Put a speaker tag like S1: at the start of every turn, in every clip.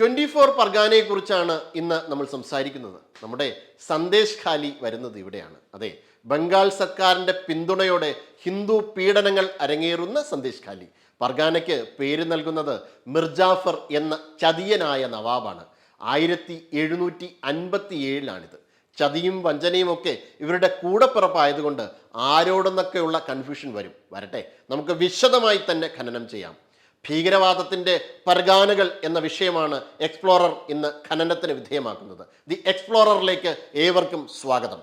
S1: Twenty four പർഗാനയെ കുറിച്ചാണ് ഇന്ന് നമ്മൾ സംസാരിക്കുന്നത്. നമ്മുടെ സന്ദേശ് ഖാലി വരുന്നത് ഇവിടെയാണ്. അതെ ബംഗാൾ സർക്കാരിന്റെ പിന്തുണയോടെ ഹിന്ദു പീഡനങ്ങൾ അരങ്ങേറുന്ന സന്ദേശ് ഖാലി. പർഗാനയ്ക്ക് പേര് നൽകുന്നത് മിർജാഫർ എന്ന ചതിയനായ നവാബാണ്. ആയിരത്തി എഴുന്നൂറ്റി അൻപത്തി ഏഴിലാണിത് ചതിയും വഞ്ചനയും ഒക്കെ ഇവരുടെ കൂടപ്പിറപ്പായതുകൊണ്ട് ആരോടെന്നൊക്കെയുള്ള കൺഫ്യൂഷൻ വരും. വരട്ടെ നമുക്ക് വിശദമായി തന്നെ ഖനനം ചെയ്യാം. ഭീകരവാദത്തിന്റെ പർഗാനകൾ എന്ന വിഷയമാണ് എക്സ്പ്ലോറർ ഇന്ന് ഖനനത്തിന് വിധേയമാക്കുന്നത്. ദി എക്സ്പ്ലോററിലേക്ക് ഏവർക്കും സ്വാഗതം.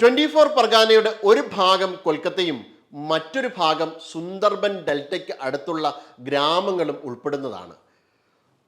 S1: ട്വന്റി ഫോർ പർഗാനയുടെ ഒരു ഭാഗം കൊൽക്കത്തയും മറ്റൊരു ഭാഗം സുന്ദർബൻ ഡെൽറ്റയ്ക്ക് അടുത്തുള്ള ഗ്രാമങ്ങളും ഉൾപ്പെടുന്നതാണ്.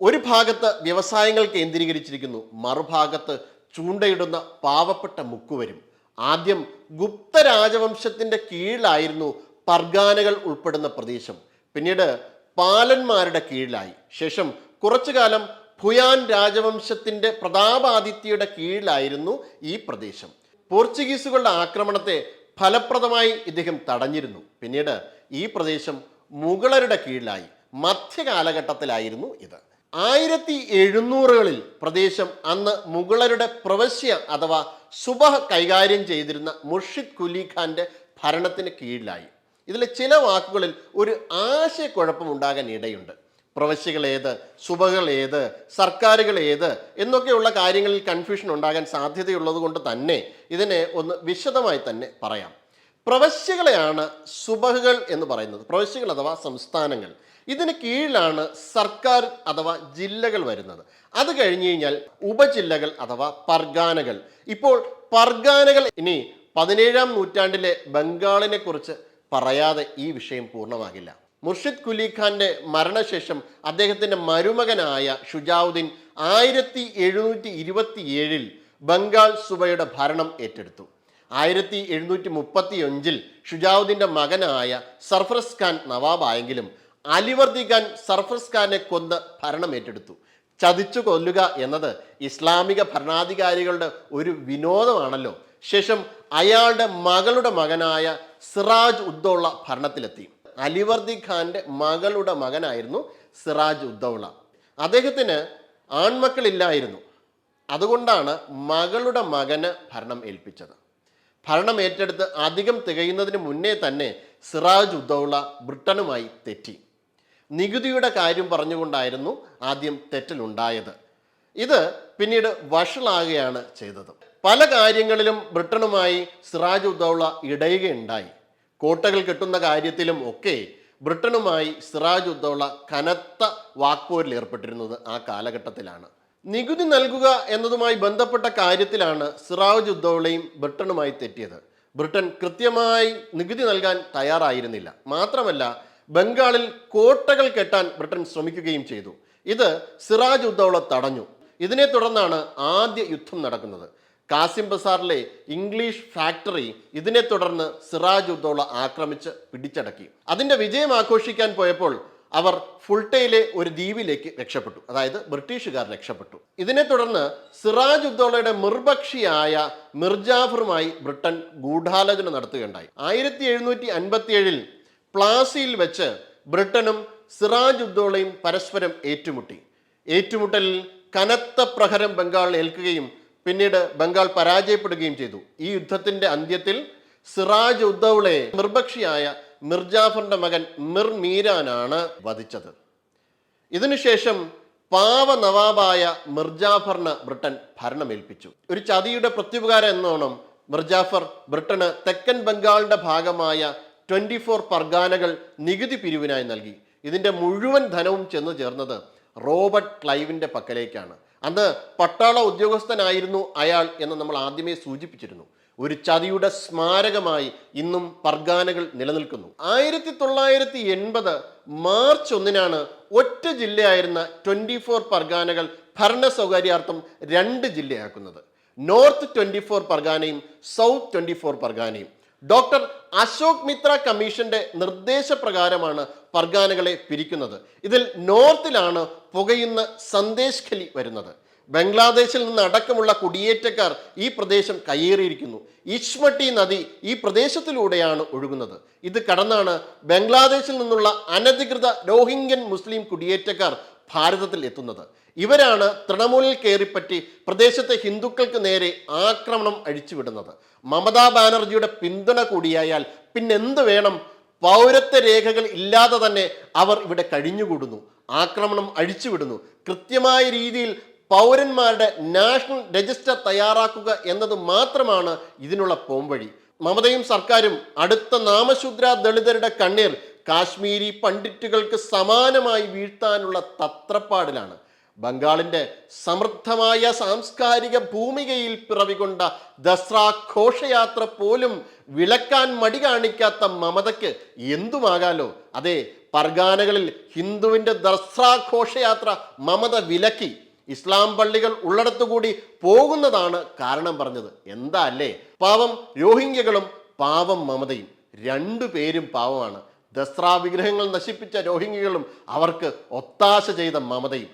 S1: ഒരു ഭാഗത്ത് വ്യവസായങ്ങൾ കേന്ദ്രീകരിച്ചിരിക്കുന്നു മറുഭാഗത്ത് ചൂണ്ടയിടുന്ന പാവപ്പെട്ട മുക്കുവരും. ആദ്യം ഗുപ്ത രാജവംശത്തിന്റെ കീഴിലായിരുന്നു പർഗാനകൾ ഉൾപ്പെടുന്ന പ്രദേശം. പിന്നീട് പാലന്മാരുടെ കീഴിലായി. ശേഷം കുറച്ചു കാലം ഭുയാൻ രാജവംശത്തിന്റെ പ്രതാപാദിത്യയുടെ കീഴിലായിരുന്നു ഈ പ്രദേശം. പോർച്ചുഗീസുകളുടെ ആക്രമണത്തെ ഫലപ്രദമായി ഇദ്ദേഹം തടഞ്ഞിരുന്നു. പിന്നീട് ഈ പ്രദേശം മുഗളരുടെ കീഴിലായി. മധ്യകാലഘട്ടത്തിലായിരുന്നു ഇത്. ആയിരത്തി എഴുന്നൂറുകളിൽ പ്രദേശം അന്ന് മുഗളരുടെ പ്രവശ്യ അഥവാ സുബഹ കൈകാര്യം ചെയ്തിരുന്ന മുർഷിദ് കുലി ഖാന്റെ ഭരണത്തിന് കീഴിലായി. ഇതിലെ ചില വാക്കുകളിൽ ഒരു ആശയക്കുഴപ്പം ഉണ്ടാകാൻ ഇടയുണ്ട്. പ്രവശ്യകൾ ഏത് സുബകൾ ഏത് സർക്കാരുകൾ ഏത് എന്നൊക്കെയുള്ള കാര്യങ്ങളിൽ കൺഫ്യൂഷൻ ഉണ്ടാകാൻ സാധ്യതയുള്ളത് കൊണ്ട് തന്നെ ഇതിനെ ഒന്ന് വിശദമായി തന്നെ പറയാം. പ്രവശ്യകളെയാണ് സുഭകൾ എന്ന് പറയുന്നത്. പ്രവശ്യകൾ അഥവാ സംസ്ഥാനങ്ങൾ. ഇതിന് കീഴിലാണ് സർക്കാർ അഥവാ ജില്ലകൾ വരുന്നത്. അത് കഴിഞ്ഞ് കഴിഞ്ഞാൽ ഉപജില്ലകൾ അഥവാ പർഗാനകൾ. ഇപ്പോൾ പർഗാനകൾ ഇനി പതിനേഴാം നൂറ്റാണ്ടിലെ ബംഗാളിനെ കുറിച്ച് പറയാതെ ഈ വിഷയം പൂർണമാകില്ല. മുർഷിദ് കുലി ഖാന്റെ മരണശേഷം അദ്ദേഹത്തിന്റെ മരുമകനായ ഷുജാവുദ്ദീൻ ആയിരത്തി എഴുന്നൂറ്റി ഇരുപത്തി ഏഴിൽ ബംഗാൾ സുബയുടെ ഭരണം ഏറ്റെടുത്തു. ആയിരത്തി എഴുന്നൂറ്റി മുപ്പത്തി അഞ്ചിൽ ഷുജാവുദ്ദീന്റെ മകനായ സർഫ്രസ് ഖാൻ നവാബായെങ്കിലും അലിവർദി ഖാൻ സർഫ്രസ് ഖാനെ കൊന്ന് ഭരണം ഏറ്റെടുത്തു. ചതിച്ചു കൊല്ലുക എന്നത് ഇസ്ലാമിക ഭരണാധികാരികളുടെ ഒരു വിനോദമാണല്ലോ. ശേഷം അയാളുടെ മകളുടെ മകനായ സിറാജ് ഉദ്ദൗള ഭരണത്തിലെത്തി. അലിവർദി ഖാന്റെ മകളുടെ മകനായിരുന്നു സിറാജ് ഉദ്ദൗള. അദ്ദേഹത്തിന് ആൺമക്കളില്ലായിരുന്നു. അതുകൊണ്ടാണ് മകളുടെ മകന് ഭരണം ഏൽപ്പിച്ചത്. ഭരണം ഏറ്റെടുത്ത് അധികം തികയുന്നതിന് മുന്നേ തന്നെ സിറാജ് ഉദ്ദൗള ബ്രിട്ടനുമായി തെറ്റി. നികുതിയുടെ കാര്യം പറഞ്ഞുകൊണ്ടായിരുന്നു ആദ്യം തെറ്റലുണ്ടായത്. ഇത് പിന്നീട് വഷളാകുകയാണ് ചെയ്തത്. പല കാര്യങ്ങളിലും ബ്രിട്ടനുമായി സിറാജ് ഉദ്ദൗള ഇടയുകയുണ്ടായി. കോട്ടകൾ കെട്ടുന്ന കാര്യത്തിലും ഒക്കെ ബ്രിട്ടനുമായി സിറാജ് ഉദ്ദൗള കനത്ത വാക്പോരിൽ ഏർപ്പെട്ടിരുന്നത് ആ കാലഘട്ടത്തിലാണ്. നികുതി നൽകുക എന്നതുമായി ബന്ധപ്പെട്ട കാര്യത്തിലാണ് സിറാജ് ഉദ്ദൗളയും ബ്രിട്ടനുമായി തെറ്റിയത്. ബ്രിട്ടൻ കൃത്യമായി നികുതി നൽകാൻ തയ്യാറായിരുന്നില്ല. മാത്രമല്ല ബംഗാളിൽ കോട്ടകൾ കെട്ടാൻ ബ്രിട്ടൻ ശ്രമിക്കുകയും ചെയ്തു. ഇത് സിറാജ് ഉദ്ദൗള തടഞ്ഞു. ഇതിനെ തുടർന്നാണ് ആദ്യ യുദ്ധം നടക്കുന്നത്. കാസിം ബസാറിലെ ഇംഗ്ലീഷ് ഫാക്ടറി ഇതിനെ തുടർന്ന് സിറാജ് ഉദ്ദോള ആക്രമിച്ച് പിടിച്ചടക്കി. അതിന്റെ വിജയം ആഘോഷിക്കാൻ പോയപ്പോൾ അവർ ഫുൾട്ടയിലെ ഒരു ദ്വീപിലേക്ക് രക്ഷപ്പെട്ടു. അതായത് ബ്രിട്ടീഷുകാർ രക്ഷപ്പെട്ടു. ഇതിനെ തുടർന്ന് സിറാജ് ഉദ്ദോളയുടെ മിർബക്ഷിയായ മിർജാഫറുമായി ബ്രിട്ടൻ ഗൂഢാലോചന നടത്തുകയുണ്ടായി. ആയിരത്തി എഴുന്നൂറ്റി അൻപത്തി ഏഴിൽ പ്ലാസിയിൽ വെച്ച് ബ്രിട്ടനും സിറാജ് ഉദ്ദോളയും പരസ്പരം ഏറ്റുമുട്ടി. ഏറ്റുമുട്ടലിൽ കനത്ത പ്രഹരം ബംഗാൾ ഏൽക്കുകയും പിന്നീട് ബംഗാൾ പരാജയപ്പെടുകയും ചെയ്തു. ഈ യുദ്ധത്തിന്റെ അന്ത്യത്തിൽ സിറാജ് ഉദ്ദൗളെ നിർഭക്ഷിയായ മിർജാഫറിന്റെ മകൻ മിർ മീരാനാണ് വധിച്ചത്. ഇതിനുശേഷം പാവ നവാബായ മിർജാഫറിന് ബ്രിട്ടൻ ഭരണമേൽപ്പിച്ചു. ഒരു ചതിയുടെ പ്രത്യുപകാരം എന്നോണം മിർജാഫർ ബ്രിട്ടന് തെക്കൻ ബംഗാളിന്റെ ഭാഗമായ ട്വന്റി ഫോർ പർഗാനകൾ നികുതി പിരിവിനായി നൽകി. ഇതിന്റെ മുഴുവൻ ധനവും ചെന്ന് ചേർന്നത് റോബർട്ട് ക്ലൈവിന്റെ പക്കലേക്കാണ്. അന്ന് പട്ടാള ഉദ്യോഗസ്ഥനായിരുന്നു അയാൾ എന്ന് നമ്മൾ ആദ്യമേ സൂചിപ്പിച്ചിരുന്നു. ഒരു ചതിയുടെ സ്മാരകമായി ഇന്നും പർഗാനകൾ നിലനിൽക്കുന്നു. ആയിരത്തി തൊള്ളായിരത്തി എൺപത് മാർച്ച് ഒന്നിനാണ് ഒറ്റ ജില്ലയായിരുന്ന ട്വന്റി ഫോർ പർഗാനകൾ ഭരണ സൗകര്യാർത്ഥം രണ്ട് ജില്ലയാക്കുന്നത്. നോർത്ത് ട്വന്റി ഫോർ പർഗാനയും സൗത്ത് ട്വന്റി ഫോർ പർഗാനയും. ഡോക്ടർ അശോക് മിത്ര കമ്മീഷന്റെ നിർദ്ദേശപ്രകാരമാണ് പർഗാനകളെ പിരിക്കുന്നത്. ഇതിൽ നോർത്തിലാണ് പുകയുന്ന സന്ദേശ് ഖലി വരുന്നത്. ബംഗ്ലാദേശിൽ നിന്ന് അടക്കമുള്ള കുടിയേറ്റക്കാർ ഈ പ്രദേശം കയ്യേറിയിരിക്കുന്നു. ഇഷ്മട്ടി നദി ഈ പ്രദേശത്തിലൂടെയാണ് ഒഴുകുന്നത്. ഇത് കടന്നാണ് ബംഗ്ലാദേശിൽ നിന്നുള്ള അനധികൃത രോഹിംഗ്യൻ മുസ്ലിം കുടിയേറ്റക്കാർ ഭാരതത്തിൽ എത്തുന്നത്. ഇവരാണ് തൃണമൂലിൽ കയറിപ്പറ്റി പ്രദേശത്തെ ഹിന്ദുക്കൾക്ക് നേരെ ആക്രമണം അഴിച്ചുവിടുന്നത്. മമതാ ബാനർജിയുടെ പിന്തുണ കൂടിയായാൽ പിന്നെന്ത് വേണം? പൗരത്വ രേഖകൾ ഇല്ലാതെ തന്നെ അവർ ഇവിടെ കഴിഞ്ഞുകൂടുന്നു. ആക്രമണം അഴിച്ചുവിടുന്നു. കൃത്യമായ രീതിയിൽ പൗരന്മാരുടെ നാഷണൽ രജിസ്റ്റർ തയ്യാറാക്കുക എന്നത് മാത്രമാണ് ഇതിനുള്ള പോംവഴി. മമതയും സർക്കാരും അടുത്ത നാമശൂദ്ര ദളിതരുടെ കണ്ണീർ കാശ്മീരി പണ്ഡിറ്റുകൾക്ക് സമാനമായി വീഴ്ത്താനുള്ള തത്രപ്പാടിലാണ്. ബംഗാളിന്റെ സമൃദ്ധമായ സാംസ്കാരിക ഭൂമികയിൽ പിറവികൊണ്ട ദസ്ര ഘോഷയാത്ര പോലും വിളക്കാൻ മടി കാണിക്കാത്ത മമതയ്ക്ക് എന്തുമാകാലോ. അതെ പർഗാനകളിൽ ഹിന്ദുവിന്റെ ദസ്ര ഘോഷയാത്ര മമത വിലക്കി. ഇസ്ലാം പള്ളികൾ ഉള്ളിടത്തുകൂടി പോകുന്നതാണ് കാരണം പറഞ്ഞത്. എന്താ അല്ലേ? പാവം രോഹിംഗ്യകളും പാവം മമതയും. രണ്ടു പേരും പാവമാണ്. ദസ്ര വിഗ്രഹങ്ങൾ നശിപ്പിച്ച രോഹിംഗ്യകളും അവർക്ക് ഒത്താശ ചെയ്ത മമതയും.